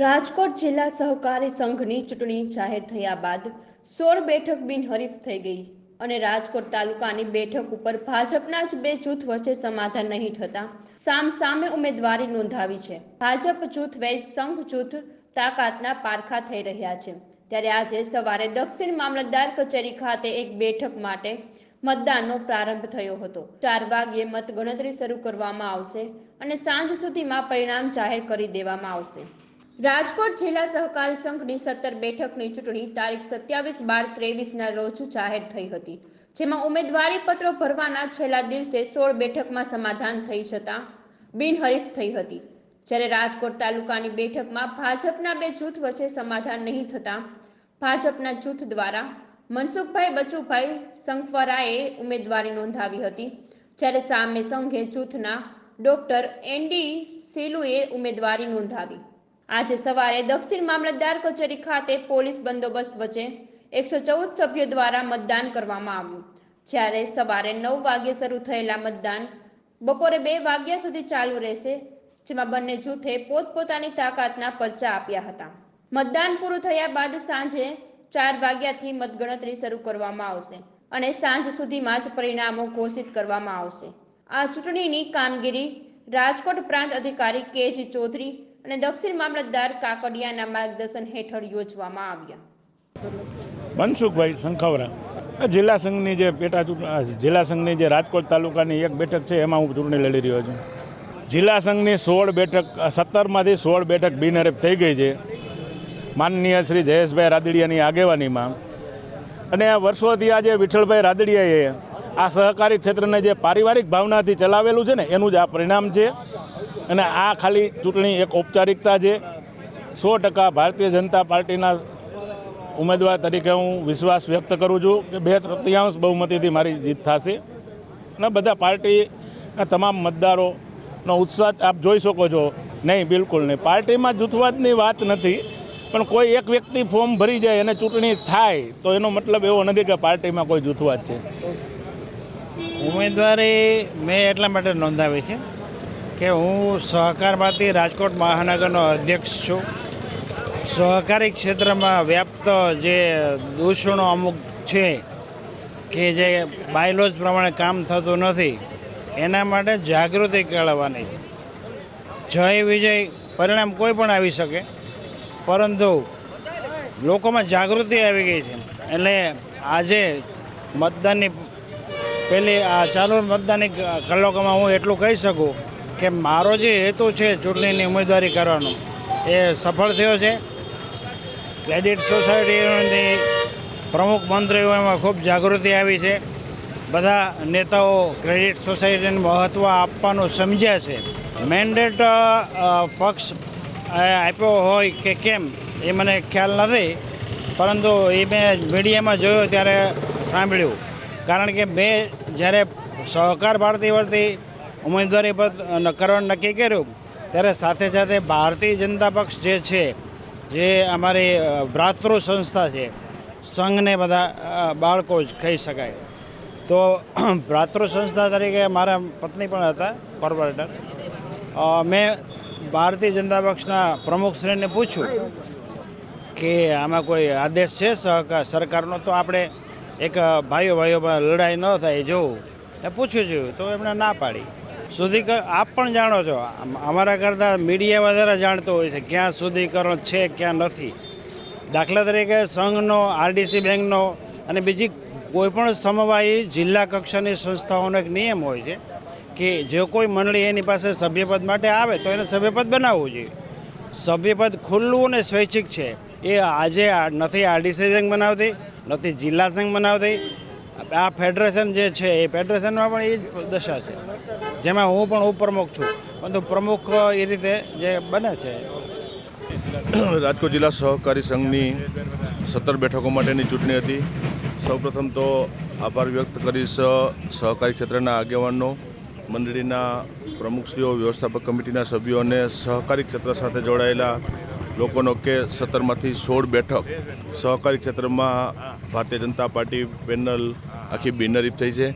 રાજકોટ જિલ્લા સહકારી સંઘની ચૂંટણી જાહેર થયા બાદ સોળ બેઠક બિનહરીફ થઈ ગઈ અને રાજકોટ તાલુકાની બેઠક ઉપર ભાજપના જ બે જૂથ વચ્ચે સમાધાન નહીં થતા સામ સામે ઉમેદવારી નોંધાવી છે. ભાજપ જૂથ વૈજ સંઘ જૂથ તાકાતના પારખા થઈ રહ્યા છે. ત્યારે આજે સવારે દક્ષિણ મામલતદાર કચેરી ખાતે એક બેઠક માટે મતદાનનો પ્રારંભ થયો હતો. ચાર વાગ્યે મતગણતરી શરૂ કરવામાં આવશે અને સાંજ સુધીમાં પરિણામ જાહેર કરી દેવામાં આવશે. રાજકોટ જિલ્લા સહકારી સંઘની સત્તર બેઠકની ચૂંટણી તારીખ સત્યાવીસ બાર ત્રેવીસના રોજ જાહેર થઈ હતી, જેમાં ઉમેદવારી પત્રો ભરવાના છેલ્લા દિવસે સોળ બેઠકમાં સમાધાન થઈ જતાં બિનહરીફ થઈ હતી. જ્યારે રાજકોટ તાલુકાની બેઠકમાં ભાજપના બે જૂથ વચ્ચે સમાધાન નહીં થતાં, ભાજપના જૂથ દ્વારા મનસુખભાઈ બચુભાઈ સંખવરાએ ઉમેદવારી નોંધાવી હતી, જ્યારે સામે સંઘે જૂથના ડોક્ટર એનડી સેલુએ ઉમેદવારી નોંધાવી. આજે સવારે દક્ષિણ મામલતદાર કચેરી ખાતે પોલીસ બંદોબસ્ત વચ્ચે એકસો ચૌદ સભ્યો દ્વારા મતદાન કરવામાં આવ્યું. જ્યારે સવારે નવ વાગ્યે શરૂ થયેલા મતદાન બપોરે બે વાગ્યા સુધી ચાલુ રહેશે, જેમાં બંને જૂથે પોતપોતાની તાકાતના પરચા આપ્યા હતા. મતદાન પૂરું થયા બાદ સાંજે ચાર વાગ્યાથી મતગણતરી શરૂ કરવામાં આવશે અને સાંજ સુધીમાં જ પરિણામો ઘોષિત કરવામાં આવશે. આ ચૂંટણીની કામગીરી રાજકોટ પ્રાંત અધિકારી કેજી ચૌધરી અને દક્ષિણ મામલતદાર કાકડિયાના માર્ગદર્શન હેઠળ યોજવામાં આવ્યા. મનસુખભાઈ સંખાવરા. જિલ્લા સંઘની જે પેટા જિલ્લા સંઘની જે રાજકોટ તાલુકાની એક બેઠક છે, એમાં હું ચૂંટણી લડી રહ્યો છું. જિલ્લા સંઘની સોળ બેઠક સત્તરમાંથી સોળ બેઠક બિનહરીફ થઈ ગઈ છે. માનનીય શ્રી જયેશભાઈ રાદડિયાની આગેવાનીમાં. અને આ વર્ષોથી આજે વિઠ્ઠલભાઈ રાદડિયાએ આ સહકારી ક્ષેત્રને જે પારિવારિક ભાવનાથી ચલાવેલું છે ને, એનું જ આ પરિણામ છે. અને આ ખાલી ચૂંટણી એક ઔપચારિકતા છે. સો ટકા ભારતીય જનતા પાર્ટીના ઉમેદવાર તરીકે હું વિશ્વાસ વ્યક્ત કરું છું કે બે તૃતીયાંશ બહુમતીથી મારી જીત થશે. અને બધા પાર્ટીના તમામ મતદારોનો ઉત્સાહ આપ જોઈ શકો છો. નહીં, બિલકુલ નહીં. પાર્ટીમાં જૂથવાદની વાત નથી, પણ કોઈ એક વ્યક્તિ ફોર્મ ભરી જાય અને ચૂંટણી થાય, તો એનો મતલબ એવો નથી કે પાર્ટીમાં કોઈ જૂથવાદ છે. ઉમેદવારી મેં એટલા માટે નોંધાવી છે. કે હું સહકારમાંથી રાજકોટ મહાનગરનો અધ્યક્ષ છું. સહકારી ક્ષેત્રમાં વ્યાપ્ત જે દૂષણો અમુક છે કે જે બાયલોજ પ્રમાણે કામ થતું નથી, એના માટે જાગૃતિ કેળવવાની. જય વિજય પરિણામ કોઈ પણ આવી શકે, પરંતુ લોકોમાં જાગૃતિ આવી ગઈ છે. એટલે આજે મતદાનની પહેલી, આ ચાલુ મતદાનની કલાકોમાં હું એટલું કહી શકું કે મારો જે હેતુ છે ચૂંટણીની ઉમેદવારી કરવાનો, એ સફળ થયો છે. ક્રેડિટ સોસાયટીની પ્રમુખ મંત્રીઓ એમાં ખૂબ જાગૃતિ આવી છે. બધા નેતાઓ ક્રેડિટ સોસાયટીને મહત્ત્વ આપવાનું સમજ્યા છે. મેન્ડેટ પક્ષ આપ્યો હોય કે કેમ, એ મને ખ્યાલ નથી. પરંતુ એ મેં મીડિયામાં જોયો ત્યારે સાંભળ્યું. કારણ કે મેં જ્યારે સહકાર ભારતી વતી ઉમેદવારી પદ કરવાનું નક્કી કર્યું. ત્યારે સાથે સાથે ભારતીય જનતા પક્ષ જે છે, જે અમારી ભ્રાતૃ સંસ્થા છે, સંઘને બધા બાળકો જ કહી શકાય. તો ભ્રાતૃ સંસ્થા તરીકે મારા પત્ની પણ હતા, કોર્પોરેટર. મેં ભારતીય જનતા પક્ષના પ્રમુખશ્રીને પૂછ્યું કે આમાં કોઈ આદેશ છે સહકાર, સરકારનો? તો આપણે એક ભાઈઓ ભાઈઓમાં લડાઈ ન થાય, જોવું. એ પૂછ્યું, જોયું. તો એમણે ના પાડી. શુદ્ધિકરણ આપ પણ જાણો છો અમારા કરતાં મીડિયા વધારે જાણતો હોય છે, ક્યાં શુદ્ધિકરણ છે, ક્યાં નથી. દાખલા તરીકે સંઘનો આરડીસી બેંકનો અને બીજી કોઈપણ સમવાયી જિલ્લા કક્ષાની સંસ્થાઓનો એક નિયમ હોય છે કે જે કોઈ મંડળી એની પાસે સભ્યપદ માટે આવે તો એને સભ્યપદ બનાવવું જોઈએ. સભ્યપદ ખુલ્લું અને સ્વૈચ્છિક છે. એ આજે નથી આરડીસી બેંક બનાવતી, નથી જિલ્લા સંઘ બનાવતી. આ ફેડરેશન જે છે, એ ફેડરેશનમાં પણ એ જ દશા છે. જેમાં હું પણ ઉપપ્રમુખ છું. પરંતુ પ્રમુખ એ રીતે જે બને છે. રાજકોટ જિલ્લા સહકારી સંઘની સત્તર બેઠકો માટેની ચૂંટણી હતી. સૌપ્રથમ તો આભાર વ્યક્ત કરીશ સહકારી ક્ષેત્રના આગેવાનો, મંડળીના પ્રમુખશ્રીઓ, વ્યવસ્થાપક કમિટીના સભ્યો અને સહકારી ક્ષેત્ર સાથે જોડાયેલા લોકોનો કે સત્તરમાંથી સોળ બેઠક. સહકારી ક્ષેત્રમાં ભારતીય જનતા પાર્ટી પેનલ આખી બિનરીફ થઈ છે.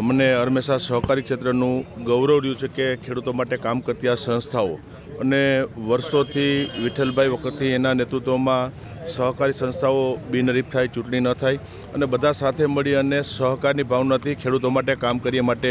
અમને હંમેશા સહકારી ક્ષેત્રનું ગૌરવ રહ્યું છે કે ખેડૂતો માટે કામ કરતી આ સંસ્થાઓ અને વર્ષોથી વિઠ્ઠલભાઈ વખતથી એના નેતૃત્વમાં સહકારી સંસ્થાઓ બિનહરીફ થાય, ચૂંટણી ન થાય અને બધા સાથે મળી અને સહકારની ભાવનાથી ખેડૂતો માટે કામ કરીએ માટે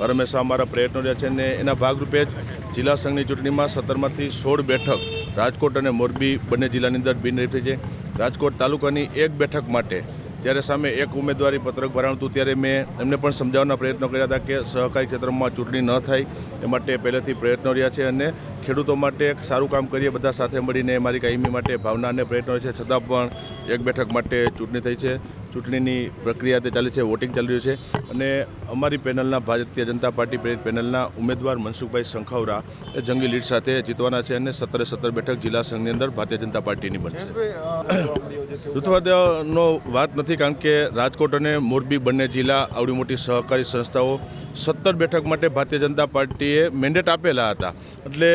હંમેશા અમારા પ્રયત્નો રહ્યા છે અને એના ભાગરૂપે જ જિલ્લા સંઘની ચૂંટણીમાં સત્તરમાંથી સોળ બેઠક રાજકોટ અને મોરબી બંને જિલ્લાની અંદર બિનહરીફ થઈ છે. રાજકોટ તાલુકાની એક બેઠક માટે જ્યારે સામે એક ઉમેદવારી પત્રક ભરાણું હતું ત્યારે મેં એમને પણ સમજાવવાના પ્રયત્નો કર્યા હતા કે સહકારી ક્ષેત્રમાં ચૂંટણી ન થાય, એ માટે પહેલેથી પ્રયત્નો રહ્યા છે અને ખેડૂતો માટે એક સારું કામ કરીએ, બધા સાથે મળીને મારી કાયમી માટે ભાવના અને પ્રયત્નો છે. છતાં પણ એક બેઠક માટે ચૂંટણી થઈ છે. ચૂંટણીની પ્રક્રિયા તે ચાલી છે વોટિંગ ચાલી રહ્યું છે. અને અમારી પેનલના ભારતીય જનતા પાર્ટી પ્રેરિત પેનલના ઉમેદવાર મનસુખભાઈ સંખાવરા એ જંગી લીડ સાથે જીતવાના છે અને સત્તરે સત્તર બેઠક જિલ્લા સંઘની અંદર ભારતીય જનતા પાર્ટીની બનશે. ઋતુવાદનો વાત નથી કારણ કે રાજકોટ અને મોરબી બંને જિલ્લા આવડી મોટી સહકારી સંસ્થાઓ સત્તર બેઠક માટે ભારતીય જનતા પાર્ટીએ મેન્ડેટ આપેલા હતા. એટલે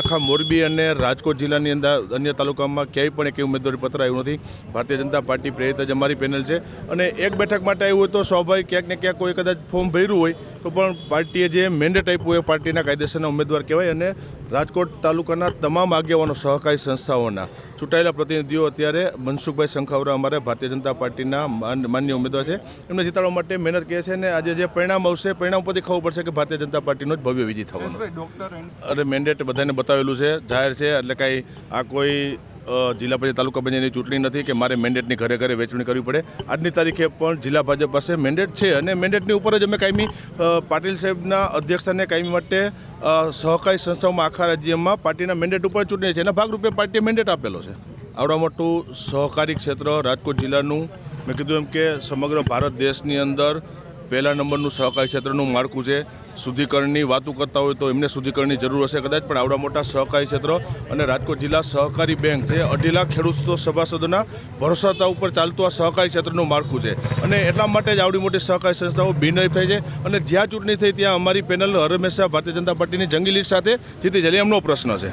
આખા મોરબી અને રાજકોટ જિલ્લાની અંદર અન્ય તાલુકામાં ક્યાંય પણ એક ઉમેદવારી પત્ર આવ્યું નથી. ભારતીય જનતા પાર્ટી પ્રેરિત જ અમારી પેનલ છે. અને એક બેઠક માટે આવ્યું હોય તો સ્વાભાવિક ક્યાંક ને ક્યાંક કોઈ કદાચ ફોર્મ ભર્યું હોય તો પણ પાર્ટીએ જે મેન્ડેટ આપ્યું એ પાર્ટીના કાયદેસરના ઉમેદવાર કહેવાય અને રાજકોટ તાલુકાના તમામ આગેવાનો સહકારી સંસ્થાઓના ચૂંટાયેલા પ્રતિનિધિઓ અત્યારે મનસુખભાઈ શંખાવરા અમારે ભારતીય જનતા પાર્ટીના માન- માન્ય ઉમેદવાર છે. એમને જીતાડવા માટે મહેનત કરે છે અને આજે જે પરિણામ આવશે પરિણામ ઉપરથી ખબર પડશે કે ભારતીય જનતા પાર્ટીનો જ ભવ્ય વિજય થવાનો અરે મેન્ડેટ બધાને બતાવેલું છે જાહેર છે એટલે કાંઈ આ કોઈ જિલ્લા પંચાયત તાલુકા પંચાયતની ચૂંટણી નથી કે મારે મેન્ડેટની ઘરે ઘરે વેચણી કરવી પડે. આજની તારીખે પણ જિલ્લા ભાજપ પાસે મેન્ડેટ છે અને મેન્ડેટની ઉપર જ અમે કાયમી પાટીલ સાહેબના અધ્યક્ષતાને કાયમી માટે સહકારી સંસ્થાઓમાં આખા રાજ્યમાં પાર્ટીના મેન્ડેટ ઉપર ચૂંટણી છે. એના ભાગરૂપે પાર્ટીએ મેન્ડેટ આપેલો છે. આવડા મોટું સહકારી ક્ષેત્ર રાજકોટ જિલ્લાનું, મેં કીધું એમ કે સમગ્ર ભારત દેશની અંદર પહેલા નંબરનું સહકારી ક્ષેત્રનું માળખું છે. શુદ્ધિકરણની વાતો કરતા હોય તો એમને શુદ્ધિકરણની જરૂર હશે કદાચ, પણ આવડા મોટા સહકારી ક્ષેત્ર અને રાજકોટ જિલ્લા સહકારી બેંક જે અઢી લાખ ખેડૂત સભાસદોના ભરોસાતા ઉપર ચાલતું આ સહકારી ક્ષેત્રનું માળખું છે. અને એટલા માટે જ આવડી મોટી સહકારી સંસ્થાઓ બિનહરીફ થઈ છે. અને જ્યાં ચૂંટણી થઈ ત્યાં અમારી પેનલ હંમેશા ભારતીય જનતા પાર્ટીની જંગી લીડ સાથે. જીતી જાય એમનો પ્રશ્ન છે.